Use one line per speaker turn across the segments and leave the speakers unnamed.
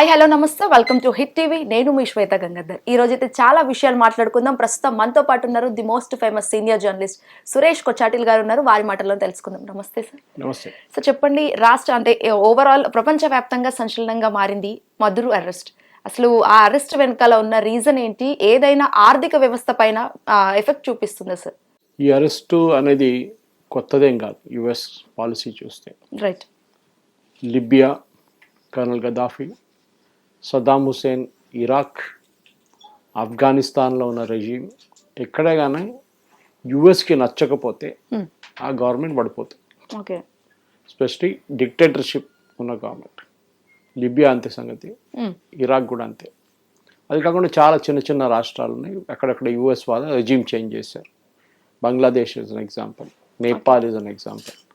Hi hello namaste. Welcome to Hit TV నేను మీ శ్వేత గంగాధర్. ఈ రోజు అయితే చాలా విషయాలు మాట్లాడుకుందాం. ప్రస్తుతం మనతో పాటు ఉన్నారు the most famous senior journalist Suresh Kochattil garu ఉన్నారు. వారి మాటల్లో తెలుసుకుందాం. నమస్తే సార్
నమస్తే.
సో చెప్పండి రాష్ట్ర అంటే ఓవరాల్ ప్రపంచవ్యాప్తంగా సంచలనంగా మారింది మధురు అరెస్ట్ అసలు ఆ అరెస్ట్ వెనకాల ఉన్న రీజన్ ఏంటి? ఏదైనా ఆర్థిక వ్యవస్థ పైన ఎఫెక్ట్ చూపిస్తుందా సార్
ఈ అరెస్టు అనేది కొత్తదేం కాదు. యుఎస్ పాలసీ చూస్తే.
Right
Libya Colonel Gaddafi Saddam Hussein Iraq ఆఫ్ఘనిస్తాన్లో ఉన్న రెజీమ్ ఎక్కడే కానీ యుఎస్కి నచ్చకపోతే ఆ గవర్నమెంట్ పడిపోతుంది.
ఓకే.
స్పెషలీ డిక్టేటర్షిప్ ఉన్న గవర్నమెంట్. లిబియా అంతే సంగతి. ఇరాక్ కూడా అంతే. అది కాకుండా చాలా చిన్న చిన్న రాష్ట్రాలు ఉన్నాయి. అక్కడక్కడ యుఎస్ వాళ్ళు రెజీమ్ చేంజ్ చేశారు. Bangladesh is an example. Nepal is an example.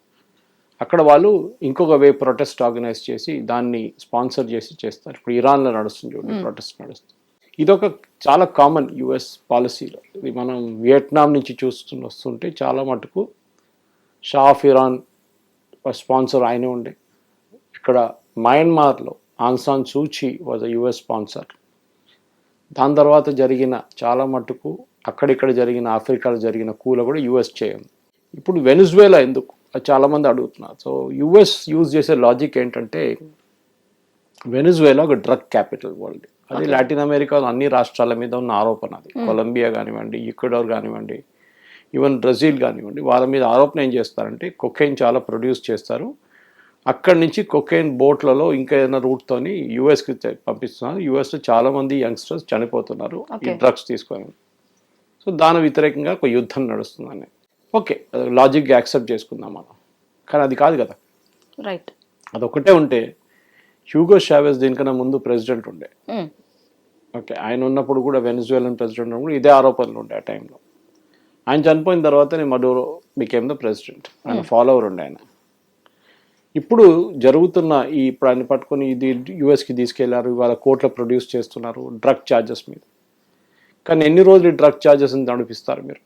అక్కడ వాళ్ళు ఇంకొక వే ప్రొటెస్ట్ ఆర్గనైజ్ చేసి దాన్ని స్పాన్సర్ చేసి చేస్తారు. ఇప్పుడు ఇరాన్లో నడుస్తుంది చూడండి ప్రొటెస్ట్ నడుస్తుంది. ఇదొక చాలా కామన్ యుఎస్ పాలసీలో. ఇది మనం వియట్నాం నుంచి చూస్తూ వస్తుంటే చాలా మటుకు షా ఆఫ్ ఇరాన్ స్పాన్సర్ ఆయనే ఉండే. ఇక్కడ మయన్మార్లో ఆన్సాన్ సూచి వాజ్ అ యుఎస్ స్పాన్సర్. దాని తర్వాత జరిగిన చాలా మటుకు అక్కడిక్కడ జరిగిన ఆఫ్రికాలో జరిగిన కూల కూడా యుఎస్ చేయండి. ఇప్పుడు వెనుజువేలా ఎందుకు? చాలామంది అడుగుతున్నారు. సో యుఎస్ యూజ్ చేసే లాజిక్ ఏంటంటే వెనుజువేలా ఒక డ్రగ్ క్యాపిటల్ వరల్డ్ అది లాటిన్ అమెరికాలో అన్ని రాష్ట్రాల మీద ఉన్న ఆరోపణ అది. కొలంబియా కానివ్వండి ఈక్వెడోర్ కానివ్వండి ఈవెన్ బ్రెజిల్ కానివ్వండి వాళ్ళ మీద ఆరోపణ ఏం చేస్తారంటే కొకైన్ చాలా ప్రొడ్యూస్ చేస్తారు. అక్కడి నుంచి కొకైన్ బోట్లలో ఇంకా ఏదైనా రూట్తోని యూఎస్కి పంపిస్తున్నారు. యూఎస్లో చాలా మంది యంగ్స్టర్స్ చనిపోతున్నారు ఈ. డ్రగ్స్ తీసుకొని. సో దాని వ్యతిరేకంగా ఒక యుద్ధం నడుస్తుందని. ఓకే లాజిక్ యాక్సెప్ట్ చేసుకుందాం మనం. కానీ అది కాదు కదా.
రైట్
అదొకటే ఉంటే హ్యూగో షావెస్ దీనికన్నా ముందు ప్రెసిడెంట్ ఉండే. ఓకే ఆయన ఉన్నప్పుడు కూడా వెనిజువెలన్ ప్రెసిడెంట్ ఉన్నప్పుడు ఇదే ఆరోపణలు ఉండే ఆ టైంలో. ఆయన చనిపోయిన తర్వాతనే మడూరో బికేమ్ ద ప్రెసిడెంట్ ఆయన ఫాలోవర్ ఉండే ఆయన. ఇప్పుడు జరుగుతున్న ఈ ఇప్పుడు ఆయన పట్టుకొని ఇది యుఎస్కి తీసుకెళ్ళారు ఇవాళ కోర్టులో ప్రొడ్యూస్ చేస్తున్నారు డ్రగ్ ఛార్జెస్ మీద. కానీ ఎన్ని రోజులు డ్రగ్ ఛార్జెస్ నడిపిస్తారు మీరు?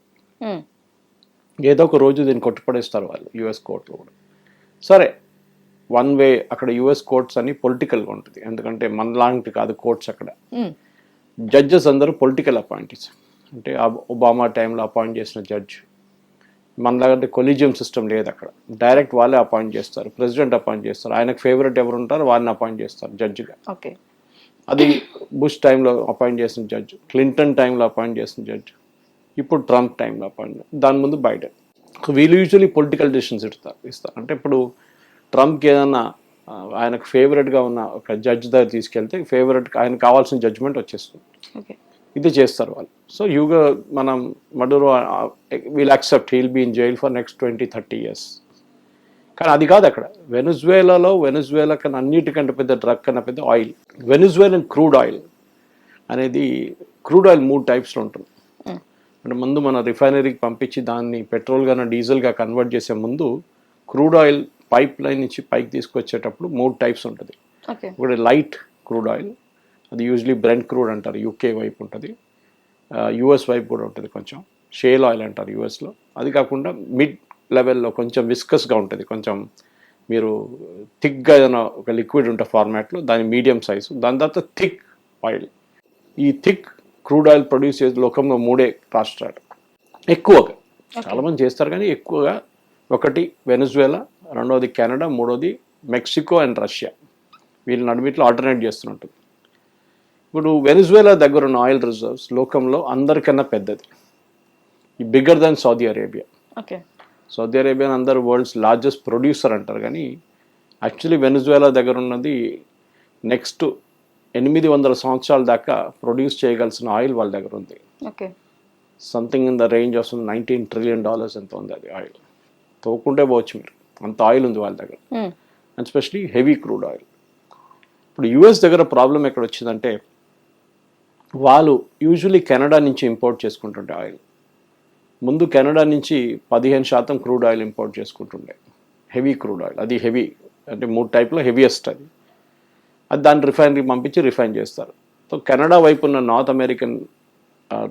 ఏదో ఒక రోజు దీన్ని కొట్టుపడేస్తారు వాళ్ళు యుఎస్ కోర్టులో కూడా. సరే వన్ వే అక్కడ యుఎస్ కోర్ట్స్ అని పొలిటికల్గా ఉంటుంది. ఎందుకంటే మనలాంటి కాదు కోర్ట్స్ అక్కడ. జడ్జెస్ అందరూ పొలిటికల్ అపాయింటీస్ అంటే ఆ- ఒబామా టైంలో అపాయింట్ చేసిన జడ్జ్ మనలాగంటే కొలిజియం సిస్టమ్ లేదు అక్కడ. డైరెక్ట్ వాళ్ళే అపాయింట్ చేస్తారు. ప్రెసిడెంట్ అపాయింట్ చేస్తారు. ఆయనకు ఫేవరెట్ ఎవరు ఉంటారో వాళ్ళని అపాయింట్ చేస్తారు జడ్జిగా
ఓకే
అది బుష్ టైంలో అపాయింట్ చేసిన జడ్జ్ క్లింటన్ టైంలో అపాయింట్ చేసిన జడ్జ్ ఇప్పుడు ట్రంప్ టైంలో అపాయింట్ దాని ముందు బైడెన్. సో వీళ్ళు యూజువలీ పొలిటికల్ డెసిషన్స్ ఇస్తారు ఇస్తారు. అంటే ఇప్పుడు ట్రంప్కి ఏదన్నా ఆ, ఆయనకు ఫేవరెట్గా ఉన్న ఒక జడ్జ్ దగ్గర తీసుకెళ్తే ఫేవరెట్ ఆయన కావాల్సిన జడ్జ్మెంట్ వచ్చేస్తుంది. ఇది చేస్తారు వాళ్ళు. సో యూగా మనం Maduro will accept he'll be in jail for next twenty thirty years కానీ అది కాదు అక్కడ. వెనుజువేలాలో వెనుజువేలా కన్నా అన్నిటికంటే పెద్ద డ్రగ్ కన్నా పెద్ద ఆయిల్ వెనుజువేలన్ క్రూడ్ ఆయిల్ అనేది క్రూడ్ ఆయిల్ మూడు టైప్స్లో ఉంటుంది. అంటే ముందు మన రిఫైనరీకి పంపించి దాన్ని పెట్రోల్గా డీజిల్గా కన్వర్ట్ చేసే ముందు క్రూడ్ ఆయిల్ పైప్ లైన్ నుంచి పైకి తీసుకొచ్చేటప్పుడు మూడు టైప్స్ ఉంటుంది.
ఓకే.
ఒకటి లైట్ క్రూడ్ ఆయిల్ అది యూజువలీ బ్రెండ్ క్రూడ్ అంటారు యూకే వైపు ఉంటుంది. యుఎస్ వైపు కూడా ఉంటుంది కొంచెం. షేల్ ఆయిల్ అంటారు యుఎస్లో. అది కాకుండా మిడ్ లెవెల్లో కొంచెం విస్కస్గా ఉంటుంది. కొంచెం మీరు థిక్గా ఏదైనా ఒక లిక్విడ్ ఉంటే ఫార్మాట్లో దాని మీడియం సైజు దాని తర్వాత థిక్ ఆయిల్. ఈ థిక్ క్రూడ్ ఆయిల్ ప్రొడ్యూస్ చేసే లోకంలో మూడే రాష్ట్రాలు. ఎక్కువగా. చాలామంది చేస్తారు కానీ ఎక్కువగా ఒకటి వెనుజువేలా రెండోది కెనడా మూడోది మెక్సికో అండ్ రష్యా. వీళ్ళ నడుమిట్లో ఆల్టర్నేట్ చేస్తున్నట్టు. ఇప్పుడు వెనుజువేలా దగ్గర ఉన్న ఆయిల్ రిజర్వ్స్ లోకంలో అందరికన్నా పెద్దది. ఈ bigger than Saudi Arabia.
Okay.
Saudi Arabia అందరు వరల్డ్స్ లార్జెస్ట్ ప్రొడ్యూసర్ అంటారు కానీ యాక్చువల్లీ వెనుజువేలా దగ్గర ఉన్నది నెక్స్ట్ ఎనిమిది వందల సంవత్సరాల దాకా ప్రొడ్యూస్ చేయగలిసిన ఆయిల్ వాళ్ళ దగ్గర ఉంది.
Okay.
Something in the range of nineteen trillion dollars ఎంత ఉంది అది ఆయిల్. తోకుంటే పోవచ్చు మీరు. అంత ఆయిల్ ఉంది వాళ్ళ దగ్గర. And specially heavy crude oil ఇప్పుడు యుఎస్ దగ్గర ప్రాబ్లం ఎక్కడ వచ్చిందంటే వాళ్ళు యూజువలీ కెనడా నుంచి ఇంపోర్ట్ చేసుకుంటుండే ఆయిల్. ముందు కెనడా నుంచి పదిహేను శాతం క్రూడ్ ఆయిల్ ఇంపోర్ట్ చేసుకుంటుండే. హెవీ క్రూడ్ ఆయిల్ అది హెవీ అంటే మూడు టైప్లో హెవీయెస్ట్ అది. అది దాన్ని రిఫైనరీ పంపించి రిఫైన్ చేస్తారు. సో కెనడా వైపు ఉన్న నార్త్ అమెరికన్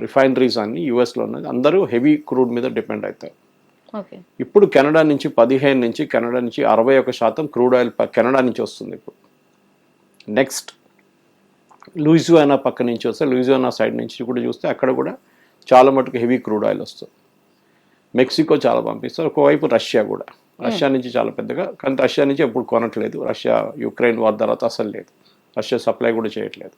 రిఫైనరీస్ అన్ని యుఎస్లో ఉన్నది. అందరూ హెవీ క్రూడ్ మీద డిపెండ్ అవుతారు ఇప్పుడు కెనడా నుంచి పదిహేను నుంచి కెనడా నుంచి అరవై ఒక శాతం క్రూడ్ ఆయిల్ కెనడా నుంచి వస్తుంది ఇప్పుడు. నెక్స్ట్ లూయిజియానా పక్క నుంచి వస్తే లూయిజియానా సైడ్ నుంచి కూడా చూస్తే అక్కడ కూడా చాలా మటుకు హెవీ క్రూడ్ ఆయిల్ వస్తుంది. మెక్సికో చాలా పంపిస్తారు. ఒకవైపు రష్యా కూడా. రష్యా నుంచి చాలా పెద్దగా. కానీ రష్యా నుంచి ఎప్పుడు కొనట్లేదు. రష్యా యుక్రెయిన్ వార్ తర్వాత అసలు లేదు. రష్యా సప్లై కూడా చేయట్లేదు.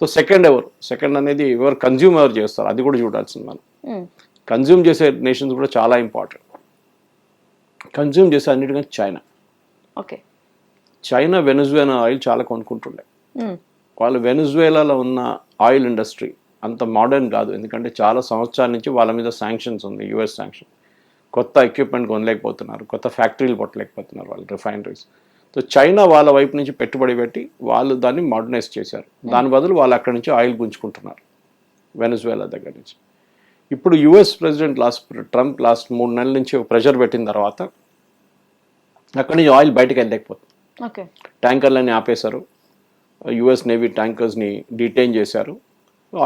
సో సెకండ్ ఎవరు? సెకండ్ అనేది ఎవరు కన్జ్యూమ్ ఎవరు చేస్తారు? అది కూడా చూడాల్సింది మనం. కన్జ్యూమ్ చేసే నేషన్స్ కూడా చాలా ఇంపార్టెంట్. కన్జ్యూమ్ చేసే అన్నిటికంటే China.
Okay.
China Venezuela oil చాలా కొనుక్కుంటుండే. వాళ్ళు వెనుజువేలాలో ఉన్న ఆయిల్ ఇండస్ట్రీ అంత మోడర్న్ కాదు. ఎందుకంటే చాలా సంవత్సరాల నుంచి వాళ్ళ మీద శాంక్షన్స్ ఉంది యుఎస్ శాంక్షన్ కొత్త ఎక్విప్మెంట్ కొనలేకపోతున్నారు కొత్త ఫ్యాక్టరీలు పట్టలేకపోతున్నారు వాళ్ళు రిఫైనరీస్ సో చైనా వాళ్ళ వైపు నుంచి పెట్టుబడి పెట్టి వాళ్ళు దాన్ని మోడర్నైజ్ చేశారు. దాని బదులు వాళ్ళు అక్కడి నుంచి ఆయిల్ గుంజుకుంటున్నారు వెనుజువేలా దగ్గర నుంచి. ఇప్పుడు US president last Trump last మూడు నెలల నుంచి ప్రెషర్ పెట్టిన తర్వాత అక్కడి నుంచి ఆయిల్ బయటకు వెళ్ళలేకపోతుంది.
ఓకే.
ట్యాంకర్లని ఆపేశారు. యుఎస్ నేవీ ట్యాంకర్స్ని డిటైన్ చేశారు.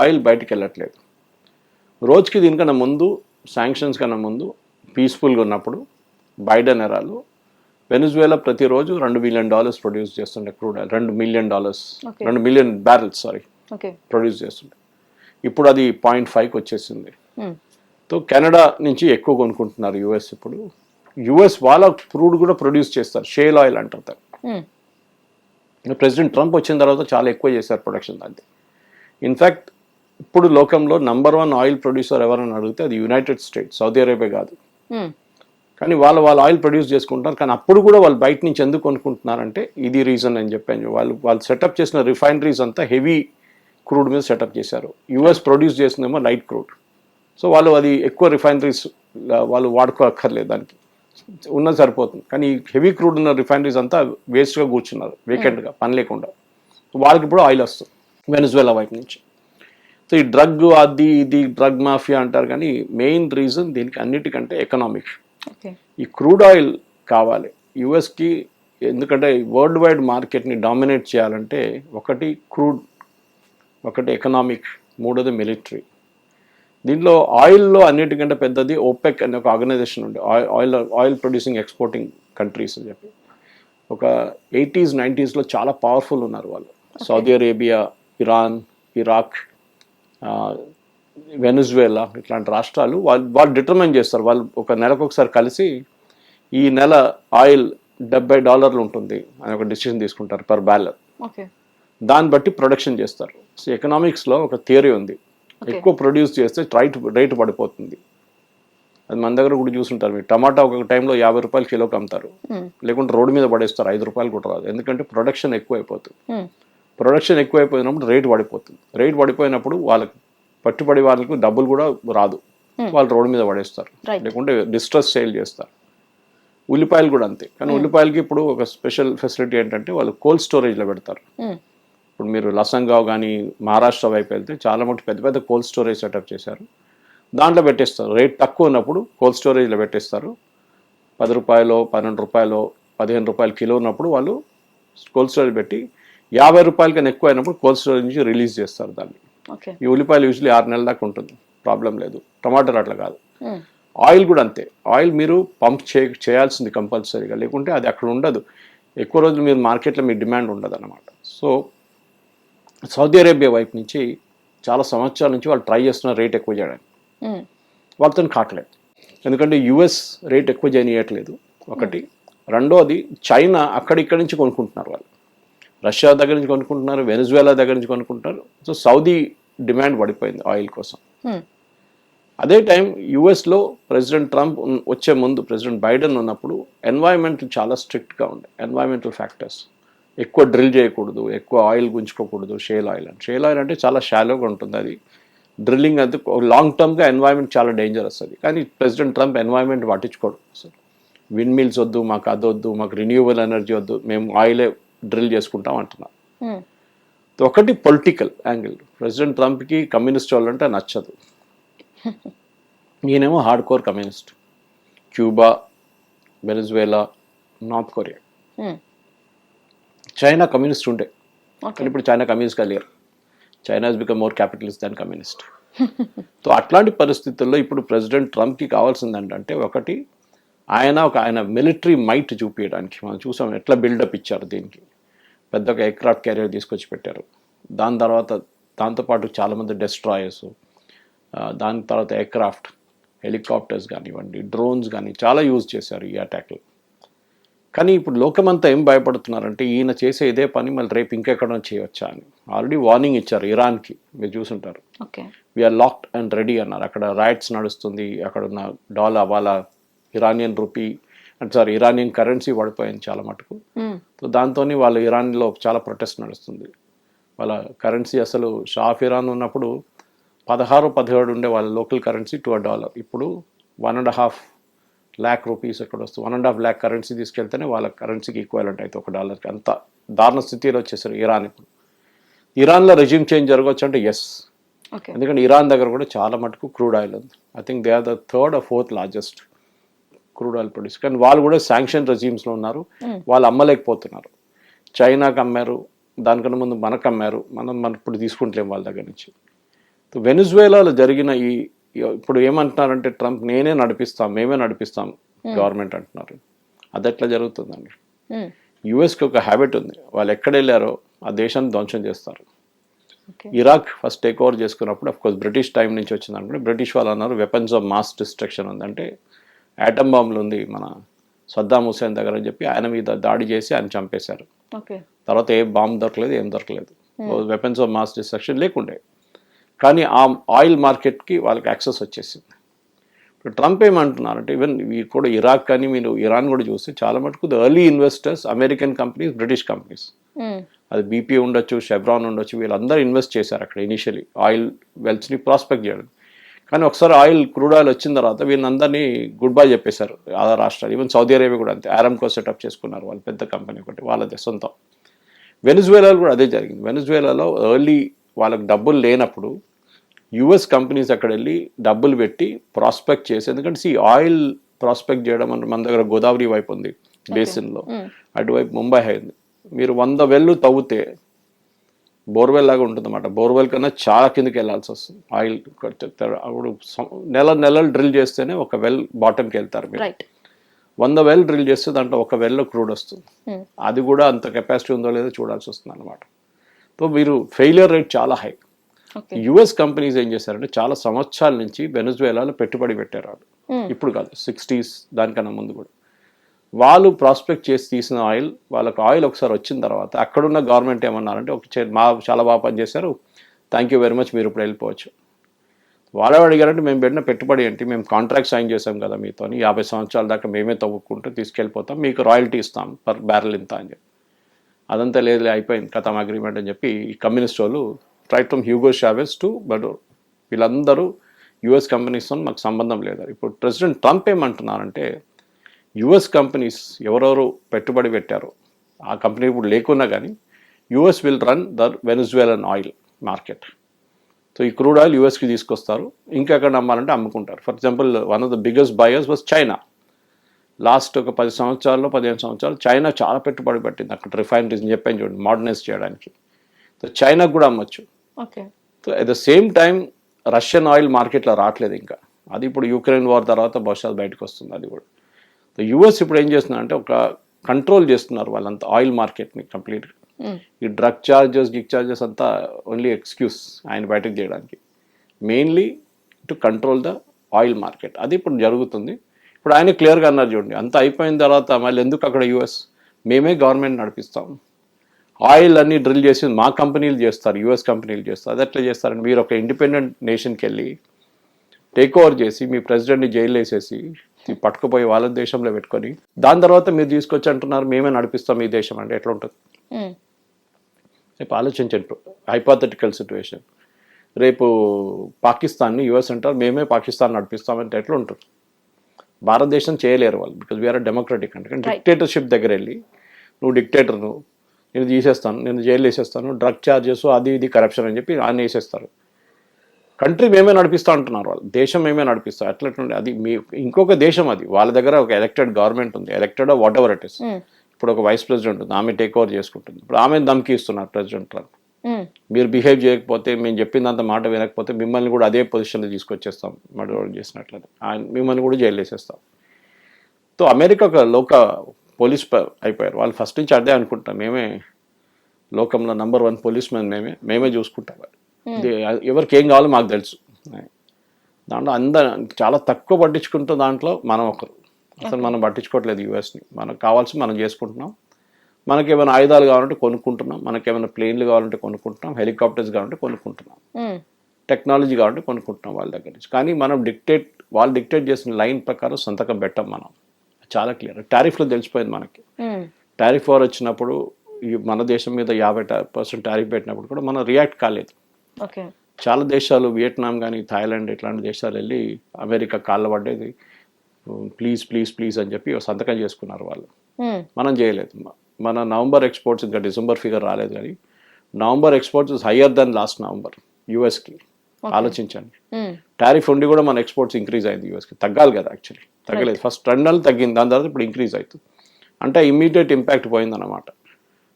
ఆయిల్ బయటికి వెళ్ళట్లేదు రోజుకి దీనికన్నా ముందు శాంక్షన్స్ కన్నా ముందు పీస్ఫుల్గా ఉన్నప్పుడు బైడెన్ ఎరాలు వెనుజువేలా ప్రతిరోజు రెండు మిలియన్ డాలర్స్ ప్రొడ్యూస్ చేస్తుండే క్రూడ్ ఆయిల్ రెండు మిలియన్ డాలర్స్. రెండు మిలియన్ బ్యారెల్స్ సారీ ప్రొడ్యూస్ చేస్తుండే. ఇప్పుడు అది పాయింట్ ఫైవ్కి వచ్చేసింది. సో కెనడా నుంచి ఎక్కువ కొనుక్కుంటున్నారు యుఎస్ ఇప్పుడు. యుఎస్ వాళ్ళ క్రూడ్ కూడా ప్రొడ్యూస్ చేస్తారు షేల్ ఆయిల్ అంటారు.
ఉమ్,
ప్రెసిడెంట్ ట్రంప్ వచ్చిన తర్వాత చాలా ఎక్కువ చేశారు ప్రొడక్షన్ దాన్ని. ఇన్ఫ్యాక్ట్ ఇప్పుడు లోకంలో నంబర్ వన్ ఆయిల్ ప్రొడ్యూసర్ ఎవరని అడిగితే అది యునైటెడ్ స్టేట్స్ సౌదీ అరేబియా కాదు.
ఉమ్,
కానీ వాళ్ళు వాళ్ళు ఆయిల్ ప్రొడ్యూస్ చేసుకుంటారు కానీ అప్పుడు కూడా వాళ్ళు బయట నుంచి ఎందుకు కొనుక్కుంటున్నారంటే ఇది రీజన్ అని చెప్పాను. వాళ్ళు వాళ్ళు సెటప్ చేసిన రిఫైనరీస్ అంతా హెవీ క్రూడ్ మీద సెటప్ చేశారు. యుఎస్ ప్రొడ్యూస్ చేసిందేమో లైట్ క్రూడ్ సో వాళ్ళు అది ఎక్కువ రిఫైనరీస్ వాళ్ళు వాడుకోక్కర్లేదు దానికి. ఉన్నది సరిపోతుంది. కానీ హెవీ క్రూడ్ ఉన్న రిఫైనరీస్ అంతా వేస్ట్గా కూర్చున్నారు. వీకెండ్గా పని లేకుండా. వాళ్ళకి ఇప్పుడు ఆయిల్ వస్తుంది. వెనుజువేలా వైపు నుంచి. సో ఈ డ్రగ్ అది ఇది డ్రగ్ మాఫియా అంటారు కానీ మెయిన్ రీజన్ దీనికి అన్నిటికంటే ఎకనామిక్ ఈ క్రూడ్ ఆయిల్ కావాలి. యుఎస్కి ఎందుకంటే వరల్డ్ వైడ్ మార్కెట్ని డామినేట్ చేయాలంటే ఒకటి క్రూడ్ ఒకటి ఎకనామిక్ మూడోది మిలిటరీ. దీంట్లో ఆయిల్లో అన్నిటికంటే పెద్దది ఓపెక్ అనే ఒక ఆర్గనైజేషన్ ఉంది. Oil oil producing exporting countries అని చెప్పి. ఒక ఎయిటీస్ నైంటీస్లో చాలా పవర్ఫుల్ ఉన్నారు వాళ్ళు. Saudi Arabia Iran Iraq Venezuela ఇట్లాంటి రాష్ట్రాలు వాళ్ళు వాళ్ళు డిటర్మైన్ చేస్తారు. వాళ్ళు ఒక నెలకు ఒకసారి కలిసి ఈ నెల ఆయిల్ డెబ్బై డాలర్లు ఉంటుంది అని ఒక డిసిషన్ తీసుకుంటారు పర్ బ్యాలర్ దాన్ని బట్టి ప్రొడక్షన్ చేస్తారు. సో ఎకనామిక్స్లో ఒక థియరీ ఉంది. ఎక్కువ ప్రొడ్యూస్ చేస్తే రైట్ రేటు పడిపోతుంది. అది మన దగ్గర కూడా చూసుంటారు మీరు. టమాటా ఒక టైంలో యాభై రూపాయలు కిలోకి అమ్ముతారు. లేకుంటే రోడ్డు మీద పడేస్తారు. ఐదు రూపాయలు కూడా రాదు. ఎందుకంటే ప్రొడక్షన్ ఎక్కువ అయిపోతుంది ప్రొడక్షన్ ఎక్కువైపోయినప్పుడు రేట్ పడిపోతుంది రేట్ పడిపోయినప్పుడు వాళ్ళకి పట్టుబడి వాళ్ళకు డబ్బులు కూడా రాదు. వాళ్ళు రోడ్డు మీద పడేస్తారు. లేకుంటే డిస్ట్రెస్ సేల్ చేస్తారు. ఉల్లిపాయలు కూడా అంతే. కానీ ఉల్లిపాయలకి ఇప్పుడు ఒక స్పెషల్ ఫెసిలిటీ ఏంటంటే వాళ్ళు కోల్డ్ స్టోరేజ్లో పెడతారు.
ఉమ్,
ఇప్పుడు మీరు లసంగావ్ కానీ మహారాష్ట్ర వైపు వెళ్తే చాలా మటు పెద్ద పెద్ద కోల్డ్ స్టోరేజ్ సెటప్ చేశారు. దాంట్లో పెట్టేస్తారు. రేట్ తక్కువ ఉన్నప్పుడు కోల్డ్ స్టోరేజ్లో పెట్టేస్తారు. పది రూపాయలు పన్నెండు రూపాయలు పదిహేను రూపాయలు కిలో ఉన్నప్పుడు వాళ్ళు కోల్డ్ స్టోరేజ్ పెట్టి యాభై రూపాయల కన్నా ఎక్కువ అయినప్పుడు కోల్డ్ స్టోరేజ్ నుంచి రిలీజ్ చేస్తారు దాన్ని. ఈ ఉల్లిపాయలు యూజువల్లీ ఆరు నెలల దాకా ఉంటుంది. ప్రాబ్లం లేదు. టమాటాలు అట్లా కాదు. ఆయిల్ కూడా అంతే. ఆయిల్ మీరు పంప్ చే చేయాల్సింది కంపల్సరీగా. లేకుంటే అది అక్కడ ఉండదు. ఎక్కువ రోజులు మీరు మార్కెట్లో మీ డిమాండ్ ఉండదు అనమాట సో సౌదీ అరేబియా వైపు నుంచి చాలా సంవత్సరాల నుంచి వాళ్ళు ట్రై చేస్తున్న రేట్ ఎక్కువ చేయడానికి. వాళ్ళతో కావట్లేదు ఎందుకంటే యుఎస్ రేట్ ఎక్కువ చేయనీయట్లేదు. ఒకటి. రెండోది చైనా అక్కడిక్కడి నుంచి కొనుక్కుంటున్నారు వాళ్ళు. రష్యా దగ్గర నుంచి కొనుక్కుంటున్నారు వెనిజువేలా దగ్గర నుంచి కొనుక్కుంటున్నారు. సో సౌదీ డిమాండ్ పడిపోయింది ఆయిల్ కోసం. అదే టైం యుఎస్లో ప్రెసిడెంట్ ట్రంప్ వచ్చే ముందు ప్రెసిడెంట్ బైడెన్ ఉన్నప్పుడు ఎన్వైరన్మెంట్ చాలా స్ట్రిక్ట్గా ఉండే ఎన్వైరన్మెంటల్ ఫ్యాక్టర్స్. ఎక్కువ డ్రిల్ చేయకూడదు ఎక్కువ ఆయిల్ గుంజుకోకూడదు షేల్ ఆయిల్ అని షేల్ ఆయిల్ అంటే చాలా షాలోగా ఉంటుంది అది. డ్రిల్లింగ్ అది లాంగ్ టర్మ్గా ఎన్వైరన్మెంట్ చాలా డేంజరస్ అది. కానీ ప్రెసిడెంట్ ట్రంప్ ఎన్వైరన్మెంట్ పట్టించుకోడు. అసలు విండ్ మిల్స్ వద్దు మాకు అది వద్దు మాకు రిన్యూవబుల్ ఎనర్జీ వద్దు మేము ఆయిలే డ్రిల్ చేసుకుంటాం అంటున్నాం. ఒకటి పొలిటికల్ యాంగిల్. ప్రెసిడెంట్ ట్రంప్కి కమ్యూనిస్ట్ వాళ్ళు అంటే నచ్చదు. ఈయనేమో hard core communist. Cuba Venezuela North Korea. China communist ఉండే. కానీ ఇప్పుడు చైనా కమ్యూనిస్ట్గా లేరు. China has become more capitalist than communist so అట్లాంటి పరిస్థితుల్లో ఇప్పుడు ప్రెసిడెంట్ ట్రంప్కి కావాల్సింది ఏంటంటే ఒకటి ఆయన ఒక ఆయన మిలిటరీ మైట్ చూపించడానికి మనం చూసాం ఎట్లా బిల్డప్ ఇచ్చారు దీనికి. పెద్ద ఒక ఎయిర్క్రాఫ్ట్ క్యారియర్ తీసుకొచ్చి పెట్టారు. దాని తర్వాత దాంతోపాటు చాలామంది డెస్ట్రాయర్స్ దాని తర్వాత ఎయిర్క్రాఫ్ట్ హెలికాప్టర్స్ కానివ్వండి డ్రోన్స్ కానీ చాలా యూజ్ చేశారు ఈ అటాక్లో కానీ ఇప్పుడు లోకమంతా ఏం భయపడుతున్నారంటే ఈయన చేసే ఇదే పని మళ్ళీ రేపు ఇంకెక్కడ చేయొచ్చా అని. ఆల్రెడీ వార్నింగ్ ఇచ్చారు ఇరాన్కి. మీరు చూసుంటారు.
Okay.
We are locked and ready అన్నారు. అక్కడ రైట్స్ నడుస్తుంది. అక్కడ ఉన్న డాలర్ వాళ్ళ ఇరానియన్ రూపీ అంటే సారీ ఇరానియన్ కరెన్సీ పడిపోయింది చాలా మటుకు. సో దాంతో వాళ్ళు ఇరాన్లో చాలా ప్రొటెస్ట్ నడుస్తుంది. వాళ్ళ కరెన్సీ అసలు షాఫ్ ఇరాన్ ఉన్నప్పుడు పదహారు పదిహేడు ఉండే వాళ్ళ లోకల్ కరెన్సీ టు డాలర్. ఇప్పుడు one and half lakh rupees ఎక్కడ వస్తుంది one and half lakh currency తీసుకెళ్తేనే వాళ్ళ కరెన్సీకి ఈక్వలెంట్ అయితే ఒక డాలర్కి. అంత దారుణ స్థితిలో వచ్చేసారు ఇరాన్ ఇప్పుడు. ఇరాన్లో రెజ్యూమ్ చేంజ్ జరగవచ్చు అంటే ఎస్
ఓకే.
ఎందుకంటే ఇరాన్ దగ్గర కూడా చాలా మటుకు క్రూడ్ ఆయిల్ ఉంది. I think they are the third or fourth largest crude oil produce కానీ వాళ్ళు కూడా శాంక్షన్ రెజీమ్స్లో ఉన్నారు. వాళ్ళు అమ్మలేకపోతున్నారు. చైనాకి అమ్మారు దానికన్నా ముందు మనకు అమ్మారు మనం మనం ఇప్పుడు తీసుకుంటలేం వాళ్ళ దగ్గర నుంచి. వెనుజువేలాలో జరిగిన ఈ ఇప్పుడు ఏమంటున్నారంటే ట్రంప్ నేనే నడిపిస్తాం మేమే నడిపిస్తాం గవర్నమెంట్ అంటున్నారు. అది ఎట్లా జరుగుతుందండి? యుఎస్కి ఒక హ్యాబిట్ ఉంది. వాళ్ళు ఎక్కడ వెళ్ళారో ఆ దేశాన్ని ధ్వంసం చేస్తారు. ఇరాక్ ఫస్ట్ టేక్ ఓవర్ చేసుకున్నప్పుడు అఫ్ కోర్స్ బ్రిటిష్ టైం నుంచి వచ్చింది అనుకుంటే బ్రిటిష్ వాళ్ళు అన్నారు వెపన్స్ ఆఫ్ మాస్ డిస్ట్రక్షన్ ఉంది అంటే యాటమ్ బాంబులు ఉంది మన సద్దాం హుసేన్ దగ్గర అని చెప్పి ఆయన మీద దాడి చేసి ఆయన చంపేశారు. తర్వాత ఏ బాంబు దొరకలేదు ఏం దొరకలేదు. వెపన్స్ ఆఫ్ మాస్ డిస్ట్రక్షన్ లేకుండే. కానీ ఆ ఆయిల్ మార్కెట్కి వాళ్ళకి యాక్సెస్ వచ్చేసింది. ఇప్పుడు ట్రంప్ ఏమంటున్నారంటే ఈవెన్ మీరు కూడా ఇరాక్ కానీ మీరు ఇరాన్ కూడా చూస్తే చాలా మటుకు the early investors American companies British companies అది బీపీ ఉండొచ్చు షెబ్రాన్ ఉండొచ్చు వీళ్ళందరూ ఇన్వెస్ట్ చేశారు అక్కడ ఇనిషియలీ ఆయిల్ వెల్త్స్ని ప్రాస్పెక్ట్ చేయడం. కానీ ఒకసారి ఆయిల్ క్రూడ్ ఆయిల్ వచ్చిన తర్వాత వీళ్ళందరినీ గుడ్ బై చెప్పేశారు ఆ రాష్ట్రాలు. ఈవెన్ సౌదీ అరేబియా కూడా అంతే. ఆరామ్కో సెటప్ చేసుకున్నారు వాళ్ళు పెద్ద కంపెనీ ఒకటి వాళ్ళదే సొంతం. వెనుజువేలాలో కూడా అదే జరిగింది. వెనుజువేలాలో ఎర్లీ వాళ్ళకి డబ్బులు లేనప్పుడు యుఎస్ కంపెనీస్ అక్కడ వెళ్ళి డబ్బులు పెట్టి ప్రాస్పెక్ట్ చేసి ఎందుకంటే సి ఆయిల్ ప్రాస్పెక్ట్ చేయడం అంటే మన దగ్గర గోదావరి వైపు ఉంది బేసిన్లో అటువైపు ముంబై హై ఉంది మీరు వంద వెళ్ళు తవ్వుతే బోర్వెల్ లాగా ఉంటుంది అన్నమాట బోర్వెల్ కన్నా చాలా కిందకి వెళ్ళాల్సి వస్తుంది. ఆయిల్ అప్పుడు నెల నెలలు డ్రిల్ చేస్తేనే ఒక వెల్ బాటమ్కి వెళ్తారు మీరు. వంద వెల్ డ్రిల్ చేస్తే దాంట్లో ఒక వెల్లో క్రూడ్ వస్తుంది. అది కూడా అంత కెపాసిటీ ఉందో లేదో చూడాల్సి వస్తుంది అనమాట సో మీరు ఫెయిలియర్ రేట్ చాలా హై. యుఎస్ కంపెనీస్ ఏం చేశారంటే చాలా సంవత్సరాల నుంచి వెనుజువేలాలో పెట్టుబడి పెట్టారు వాళ్ళు. ఇప్పుడు కాదు సిక్స్టీస్ దానికన్నా ముందు కూడా. వాళ్ళు ప్రాస్పెక్ట్ చేసి తీసిన ఆయిల్ వాళ్ళకి ఆయిల్ ఒకసారి వచ్చిన తర్వాత అక్కడున్న గవర్నమెంట్ ఏమన్నారంటే ఒక చే- మా చాలా బాగా పనిచేశారు థ్యాంక్ యూ వెరీ మచ్ మీరు ఇప్పుడు వెళ్ళిపోవచ్చు. వాళ్ళే అడిగారంటే మేము పెట్టిన పెట్టుబడి ఏంటి? మేము కాంట్రాక్ట్ సైన్ చేసాం కదా మీతో యాభై సంవత్సరాల దాకా మేమే తవ్వుకుంటూ తీసుకెళ్ళిపోతాం. మీకు రాయల్టీ ఇస్తాం పర్ బ్యారెల్ ఇంత అని చెప్పి. అదంతా లేదు అయిపోయింది. కథం అగ్రిమెంట్ అని చెప్పి ఈ కమ్యూనిస్ట్ వాళ్ళు right from Hugo Chavez to బడోర్ వీళ్ళందరూ యుఎస్ కంపెనీస్తో మాకు సంబంధం లేదు. ఇప్పుడు ప్రెసిడెంట్ ట్రంప్ ఏమంటున్నారంటే యుఎస్ కంపెనీస్ ఎవరెవరు పెట్టుబడి పెట్టారో ఆ కంపెనీ ఇప్పుడు లేకున్నా కానీ US will run the Venezuelan oil market. So ఈ క్రూడ్ ఆయిల్ యూఎస్కి తీసుకొస్తారు. ఇంకెక్కడ అమ్మాలంటే అమ్ముకుంటారు. For example one of the biggest buyers was China. Last ఒక పది సంవత్సరాల్లో పదిహేను సంవత్సరాలు చైనా చాలా పెట్టుబడి పెట్టింది. అక్కడ రిఫైనరీస్ చెప్పాను చూడండి మోడర్నైజ్ చేయడానికి. సో చైనాకు కూడా అమ్మొచ్చు.
Okay.
So at the same time Russian oil మార్కెట్లో రావట్లేదు ఇంకా. అది ఇప్పుడు యూక్రెయిన్ వార్ తర్వాత బహుశా బయటకు వస్తుంది అది కూడా. యుఎస్ ఇప్పుడు ఏం చేస్తున్నారు అంటే ఒక కంట్రోల్ చేస్తున్నారు వాళ్ళంతా ఆయిల్ మార్కెట్ని కంప్లీట్గా ఈ డ్రగ్ చార్జెస్ గిగ్ చార్జెస్ అంతా ఓన్లీ ఎక్స్క్యూస్ ఆయన బయటకు చేయడానికి mainly to control the oil market అది ఇప్పుడు జరుగుతుంది. ఇప్పుడు ఆయన క్లియర్గా అన్నారు చూడండి అంత అయిపోయిన తర్వాత మళ్ళీ ఎందుకు అక్కడ యుఎస్ మేమే గవర్నమెంట్ నడిపిస్తాం. ఆయిల్ అన్ని డ్రిల్ చేసి మా కంపెనీలు చేస్తారు యుఎస్ కంపెనీలు చేస్తారు. అది ఎట్లా చేస్తారండి మీరు ఒక ఇండిపెండెంట్ నేషన్కి వెళ్ళి టేక్ ఓవర్ చేసి మీ ప్రెసిడెంట్ని జైలు వేసేసి పట్టుకుపోయి వాళ్ళ దేశంలో పెట్టుకొని దాని తర్వాత మీరు తీసుకొచ్చి అంటున్నారు మేమే నడిపిస్తాం ఈ దేశం అంటే ఎట్లా ఉంటుంది? రేపు ఆలోచించండి. హైపాథెటికల్ సిచ్యువేషన్ రేపు పాకిస్తాన్ని యుఎస్ అంటారు మేమే పాకిస్తాన్ నడిపిస్తామంటే ఎట్లా ఉంటుంది? భారతదేశం చేయలేరు వాళ్ళు బికాజ్ వీఆర్ డెమోక్రటిక్ అంటే కానీ డిక్టేటర్షిప్ దగ్గర వెళ్ళి నువ్వు డిక్టేటర్ నువ్వు నేను తీసేస్తాను నేను జైలు వేసేస్తాను డ్రగ్ ఛార్జెస్ అది ఇది కరప్షన్ అని చెప్పి ఆయన వేసేస్తారు. కంట్రీ మేమే నడిపిస్తా అంటున్నారు వాళ్ళు. దేశం మేమే నడిపిస్తాం. ఎట్లా అది మీ ఇంకొక దేశం అది. వాళ్ళ దగ్గర ఒక ఎలక్టెడ్ గవర్నమెంట్ ఉంది. Elected whatever it is ఇప్పుడు ఒక వైస్ ప్రెసిడెంట్ ఉంది. ఆమె టేక్ ఓవర్ చేసుకుంటుంది. ఇప్పుడు ఆమె దమ్కి ఇస్తున్నారు ప్రెసిడెంట్ ట్రంప్ మీరు బిహేవ్ చేయకపోతే మేము చెప్పిందంత మాట వినకపోతే మిమ్మల్ని కూడా అదే పొజిషన్లో తీసుకొచ్చేస్తాం. మర్డర్ చేసినట్లయితే. ఆయన మిమ్మల్ని కూడా జైలు వేసేస్తాం. సో అమెరికా ఒక లోక పోలీస్ అయిపోయారు. వాళ్ళు ఫస్ట్ నుంచి అదే అనుకుంటాం మేమే లోకంలో నంబర్ వన్ పోలీస్ మ్యాన్ మేమే. మేమే చూసుకుంటాం ఎవరికి ఏం కావాలో మాకు తెలుసు. దాంట్లో అందరు చాలా తక్కువ పట్టించుకుంటూ దాంట్లో మనం ఒకరు. అసలు మనం పట్టించుకోవట్లేదు యూఎస్ని. మనకు కావాల్సి మనం చేసుకుంటున్నాం. మనకి ఏమైనా ఆయుధాలు కావాలంటే కొనుక్కుంటున్నాం. మనకి ఏమైనా ప్లేన్లు కావాలంటే కొనుక్కుంటున్నాం. హెలికాప్టర్స్ కావాలంటే కొనుక్కుంటున్నాం.
ఉమ్,
టెక్నాలజీ కావాలంటే కొనుక్కుంటున్నాం వాళ్ళ దగ్గర నుంచి. కానీ మనం డిక్టేట్ వాళ్ళు డిక్టేట్ చేసిన లైన్ ప్రకారం సంతకం పెట్టాం మనం. చాలా క్లియర్. టారిఫ్లో తెలిసిపోయింది మనకి. టారిఫ్ వార్ వచ్చినప్పుడు మన దేశం మీద యాభై పర్సెంట్ టారిఫ్ పెట్టినప్పుడు కూడా మనం రియాక్ట్ కాలేదు. చాలా దేశాలు వియట్నాం కానీ థాయిలాండ్ ఇట్లాంటి దేశాలు వెళ్ళి అమెరికా కాళ్ళ పడ్డేది. ప్లీజ్ ప్లీజ్ ప్లీజ్ అని చెప్పి సంతకం చేసుకున్నారు వాళ్ళు. మనం చేయలేదు. మన నవంబర్ ఎక్స్పోర్ట్స్ ఇంకా డిసెంబర్ ఫిగర్ రాలేదు కానీ November exports higher than last November యూఎస్కి ఆలోచించండి. టారిఫ్ ఉండి కూడా మన ఎక్స్పోర్ట్స్ ఇంక్రీజ్ అయింది యూఎస్కి తగ్గాలి కదా యాక్చువల్లీ తగ్గలేదు. ఫస్ట్ రెండు నెలలు తగ్గింది. దాని తర్వాత ఇప్పుడు ఇంక్రీజ్ అవుతుంది అంటే ఇమ్మీడియట్ ఇంపాక్ట్ పోయిందన్నమాట.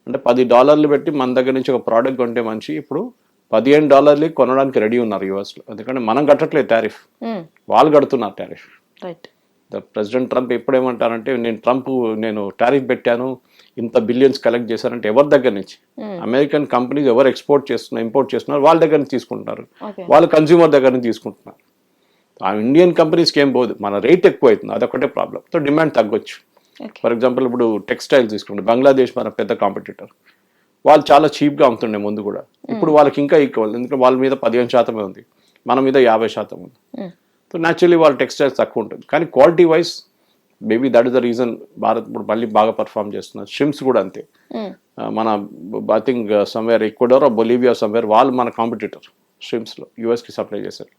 అంటే పది డాలర్లు పెట్టి మన దగ్గర నుంచి ఒక ప్రోడక్ట్ కొంటే మనిషి ఇప్పుడు పదిహేను డాలర్లు కొనడానికి రెడీ ఉన్నారు యూఎస్లో ఎందుకంటే మనం కట్టట్లేదు టారిఫ్.
ఉమ్,
వాళ్ళు కడుతున్నారు టారిఫ్.
రైట్
ప్రెసిడెంట్ ట్రంప్ ఎప్పుడేమంటారంటే నేను ట్రంప్ నేను టారిఫ్ పెట్టాను ఇంత బిలియన్స్ కలెక్ట్ చేశారంటే ఎవరి దగ్గర నుంచి? అమెరికన్ కంపెనీస్ ఎవరు ఎక్స్పోర్ట్ చేస్తున్నారు ఇంపోర్ట్ చేస్తున్నారు వాళ్ళ దగ్గర నుంచి తీసుకుంటున్నారు. వాళ్ళు కన్స్యూమర్ దగ్గర నుంచి తీసుకుంటున్నారు. ఆ ఇండియన్ కంపెనీస్కి ఏం పోదు. మన రేట్ ఎక్కువ అవుతుంది అదొకటే ప్రాబ్లం సో డిమాండ్ తగ్గొచ్చు. ఫర్ ఎగ్జాంపుల్ ఇప్పుడు టెక్స్టైల్స్ తీసుకుంటే బంగ్లాదేశ్ మన పెద్ద కాంపిటీటర్ వాళ్ళు చాలా చీప్గా అమ్ముతుండే ముందు కూడా. ఇప్పుడు వాళ్ళకి ఇంకా ఈక్వల్ ఎందుకంటే వాళ్ళ మీద పదిహేను శాతమే ఉంది. మన మీద యాభై శాతం ఉంది. సో న్యాచురలీ వాళ్ళ టెక్స్టైల్స్ తక్కువ ఉంటుంది. కానీ quality wise maybe that is the reason Bharat ఇప్పుడు మళ్ళీ బాగా పర్ఫామ్ చేస్తున్నారు. షిమ్స్ కూడా అంతే. మన I think somewhere Ecuador Bolivia somewhere వాళ్ళు మన కాంపిటీటర్ షిమ్స్లో యూఎస్కి సప్లై చేశారు.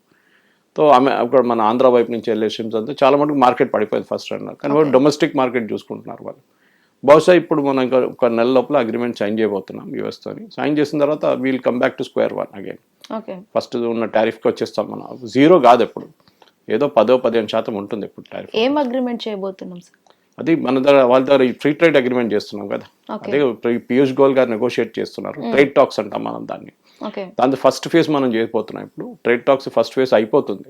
సో ఆమె అక్కడ మన ఆంధ్ర వైపు నుంచి వెళ్ళే షిమ్స్ అంతా చాలా మటుకు మార్కెట్ పడిపోయింది ఫస్ట్ రన్ కానీ వాళ్ళు డొమెస్టిక్ మార్కెట్ చూసుకుంటున్నారు వాళ్ళు. బహుశా ఇప్పుడు మనం ఒక నెల లోపల అగ్రిమెంట్ సైన్ చేయబోతున్నాం యూఎస్తోని సైన్ చేసిన తర్వాత we'll come back to square one again first ఉన్న టారిఫ్కి వచ్చేస్తాం మనం. జీరో కాదు ఎప్పుడు. ఏదో పదో పదిహేను శాతం ఉంటుంది ఇప్పుడు టారిఫ్
ఏం అగ్రిమెంట్ చేయబోతున్నాం సార్
అది మన దగ్గర వాళ్ళ దగ్గర ఫ్రీ ట్రేడ్ అగ్రిమెంట్ చేస్తున్నాం కదా. అదే పీయూష్ గోయల్ గారు నెగోషియేట్ చేస్తున్నారు. ట్రేడ్ టాక్స్ అంటాం మనం దాన్ని. దాంతో ఫస్ట్ ఫేజ్ మనం చేయబోతున్నాం ఇప్పుడు. ట్రేడ్ టాక్స్ ఫస్ట్ ఫేజ్ అయిపోతుంది.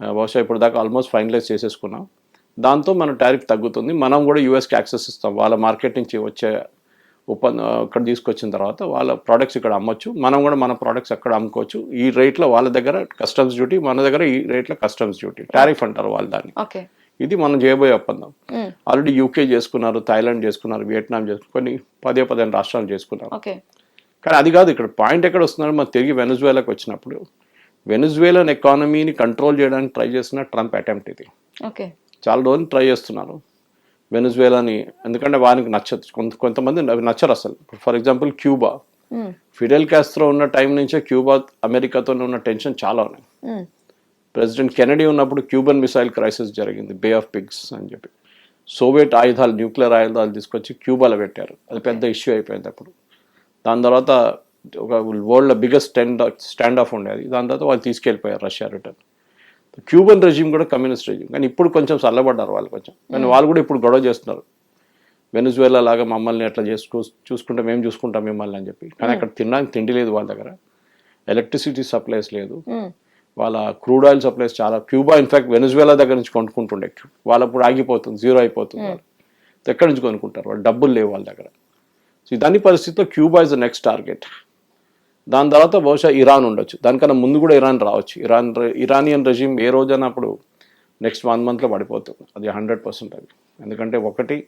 ఆ, బహుశా ఇప్పుడు దాకా ఆల్మోస్ట్ ఫైనలైజ్ చేసేసుకున్నాం. దాంతో మన టారిఫ్ తగ్గుతుంది. మనం కూడా యూఎస్కి యాక్సెస్ ఇస్తాం. వాళ్ళ మార్కెట్ నుంచి వచ్చే ఒప్పందం ఇక్కడ తీసుకొచ్చిన తర్వాత వాళ్ళ ప్రోడక్ట్స్ ఇక్కడ అమ్మొచ్చు. మనం కూడా మన ప్రోడక్ట్స్ అక్కడ అమ్ముకోవచ్చు. ఈ రేట్లో వాళ్ళ దగ్గర కస్టమ్స్ డ్యూటీ మన దగ్గర ఈ రేట్లో కస్టమ్స్ డ్యూటీ టారిఫ్ అంటారు వాళ్ళు దాన్ని.
ఓకే.
ఇది మనం చేయబోయే ఒప్పందం. ఆల్రెడీ యూకే చేసుకున్నారు థాయిలాండ్ చేసుకున్నారు వియట్నాం చేసుకున్నారు కొన్ని పదే పదిహేను రాష్ట్రాలు చేసుకున్నారు. కానీ అది కాదు ఇక్కడ పాయింట్ ఎక్కడ వస్తున్నారు మనం తిరిగి వెనుజువేలాకి వచ్చినప్పుడు వెనుజువేలన్ ఎకానమీని కంట్రోల్ చేయడానికి ట్రై చేసిన ట్రంప్ అటెంప్ట్ ఇది.
ఓకే.
చాలా రోజులు ట్రై చేస్తున్నారు. వెనుజువేలాని ఎందుకంటే వారికి నచ్చదు. కొంత కొంతమంది అవి నచ్చరు అసలు. For example Cuba.
Um,
Fidel Castro ఉన్న టైం నుంచే క్యూబా అమెరికాతో ఉన్న టెన్షన్ చాలా ఉన్నాయి.
ఉమ్,
ప్రెసిడెంట్ కెనడీ ఉన్నప్పుడు క్యూబన్ మిసైల్ క్రైసిస్ జరిగింది బే ఆఫ్ పిగ్స్ అని చెప్పి. సోవియట్ ఆయుధాలు న్యూక్లియర్ ఆయుధాలు తీసుకొచ్చి క్యూబాలో పెట్టారు. అది పెద్ద ఇష్యూ అయిపోయింది అప్పుడు. దాని తర్వాత ఒక world biggest stand stand off ఉండేది. దాని తర్వాత వాళ్ళు తీసుకెళ్ళిపోయారు రష్యా రిటర్న్. క్యూబన్ రెజ్యూమ్ కూడా కమ్యూనిస్ట్ రెజ్యూమ్ కానీ ఇప్పుడు కొంచెం చల్లబడ్డారు వాళ్ళు కొంచెం. కానీ వాళ్ళు కూడా ఇప్పుడు గొడవ చేస్తున్నారు. వెనుజువేలా లాగా మమ్మల్ని ఎట్లా చేసుకో చూసుకుంటే మేము చూసుకుంటాం మిమ్మల్ని అని చెప్పి. కానీ అక్కడ తినడానికి తిండి లేదు వాళ్ళ దగ్గర. ఎలక్ట్రిసిటీ సప్లైస్ లేదు.
ఉమ్,
వాళ్ళ క్రూడ్ ఆయిల్ సప్లైస్ చాలా క్యూబా ఇన్ఫాక్ట్ వెనుజువేలా దగ్గర నుంచి కొనుక్కుంటుండే. వాళ్ళు అప్పుడు ఆగిపోతుంది జీరో అయిపోతుంది వాళ్ళు. ఎక్కడి నుంచి కొనుక్కుంటారు? వాళ్ళు డబ్బులు లేవు వాళ్ళ దగ్గర. సో ఇదాని పరిస్థితిలో Cuba is the next target దాని తర్వాత బహుశా ఇరాన్ ఉండొచ్చు. దానికన్నా ముందు కూడా ఇరాన్ రావచ్చు. ఇరాన్ ఇరానియన్ రెజిమ్ ఏ రోజైనా అప్పుడు నెక్స్ట్ వన్ మంత్లో పడిపోతుంది అది హండ్రెడ్ పర్సెంట్ అది. ఎందుకంటే ఒకటి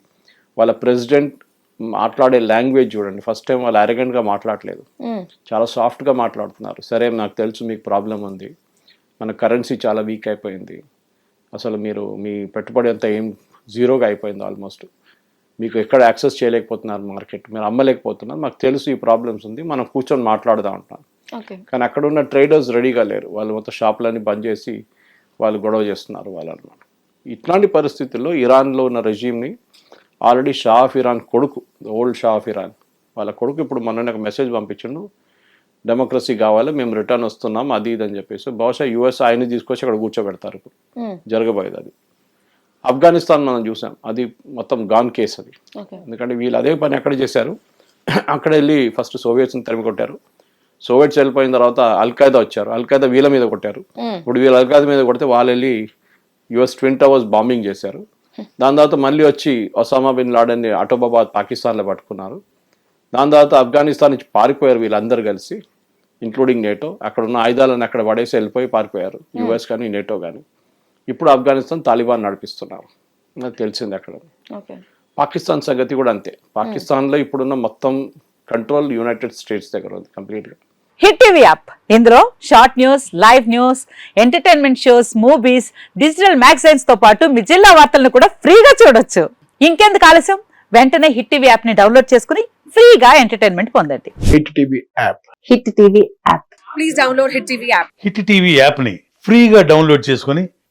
వాళ్ళ ప్రెసిడెంట్ మాట్లాడే లాంగ్వేజ్ చూడండి. ఫస్ట్ టైం వాళ్ళు అరగెంట్గా మాట్లాడలేదు. చాలా సాఫ్ట్గా మాట్లాడుతున్నారు. సరే నాకు తెలుసు మీకు ప్రాబ్లం ఉంది. మన కరెన్సీ చాలా వీక్ అయిపోయింది. అసలు మీరు మీ పెట్టుబడి అంతా ఏం జీరోగా అయిపోయింది ఆల్మోస్ట్. మీకు ఎక్కడ యాక్సెస్ చేయలేకపోతున్నారు మార్కెట్ మీరు అమ్మలేకపోతున్నారు మాకు తెలుసు ఈ ప్రాబ్లమ్స్ ఉంది మనం కూర్చొని మాట్లాడదాం
ఓకే.
కానీ అక్కడ ఉన్న ట్రేడర్స్ రెడీగా లేరు. వాళ్ళు మొత్తం షాపులన్నీ బంద్ చేసి వాళ్ళు గొడవ చేస్తున్నారు వాళ్ళు అనమాట ఇట్లాంటి పరిస్థితుల్లో ఇరాన్లో ఉన్న రెజీమ్ని ఆల్రెడీ షా ఆఫ్ ఇరాన్ కొడుకు ఓల్డ్ షా ఆఫ్ ఇరాన్ వాళ్ళ కొడుకు ఇప్పుడు మొన్న ఒక మెసేజ్ పంపించిండు డెమోక్రసీ కావాలి మేము రిటర్న్ వస్తున్నాం అది ఇది అని చెప్పేసి. బహుశా యుఎస్ ఆయన్ని తీసుకొచ్చి అక్కడ కూర్చోబెడతారు ఇప్పుడు. జరగబోయేది అది. ఆఫ్ఘనిస్తాన్ మనం చూసాం. అది మొత్తం గాన్ కేస్ అది. ఎందుకంటే వీళ్ళు అదే పని ఎక్కడ చేశారు. అక్కడ వెళ్ళి ఫస్ట్ సోవియట్స్ని తరిమి కొట్టారు. సోవియట్స్ వెళ్ళిపోయిన తర్వాత అల్ఖైదా వచ్చారు. అల్ఖైదా వీళ్ళ మీద కొట్టారు. ఇప్పుడు వీళ్ళు అల్ఖైదా మీద కొడితే వాళ్ళు వెళ్ళి యుఎస్ ట్విన్ టవర్స్ బాంబింగ్ చేశారు. దాని తర్వాత మళ్ళీ వచ్చి ఒసామా బిన్ లాడెన్ని అటోబాబాద్ పాకిస్తాన్లో పట్టుకున్నారు. దాని తర్వాత ఆఫ్ఘనిస్తాన్ నుంచి పారిపోయారు వీళ్ళందరూ కలిసి ఇంక్లూడింగ్ నేటో అక్కడ ఉన్న ఆయుధాలను అక్కడ పడేసి వెళ్ళిపోయి పారిపోయారు. యుఎస్ కానీ నేటో కానీ. ఇప్పుడు ఆఫ్ఘనిస్తాన్ తాలిబాన్ నడిపిస్తున్నారు. నాకు తెలిసింది అక్కడ.
ఓకే.
పాకిస్తాన్ సంగతి కూడా అంతే. పాకిస్తాన్లో ఇప్పుడున్న మొత్తం కంట్రోల్ యునైటెడ్ స్టేట్స్ దగ్గర ఉంది కంప్లీట్గా.
Hit TV app. ఇందులో short news live news entertainment shows movies digital మ్యాగజైన్స్తో పాటు మీ జిల్లా వార్తలను కూడా ఫ్రీగా చూడొచ్చు. ఇంకెందుకు ఆలస్యం? వెంటనే హిట్ టీవీ యాప్ని డౌన్లోడ్ చేసుకుని ఫ్రీగా ఎంటర్టైన్మెంట్ పొందండి.
Hit TV app.
Hit TV app.
Please download Hit TV app.
Hit TV యాప్ని ఫ్రీగా డౌన్లోడ్ చేసుకొని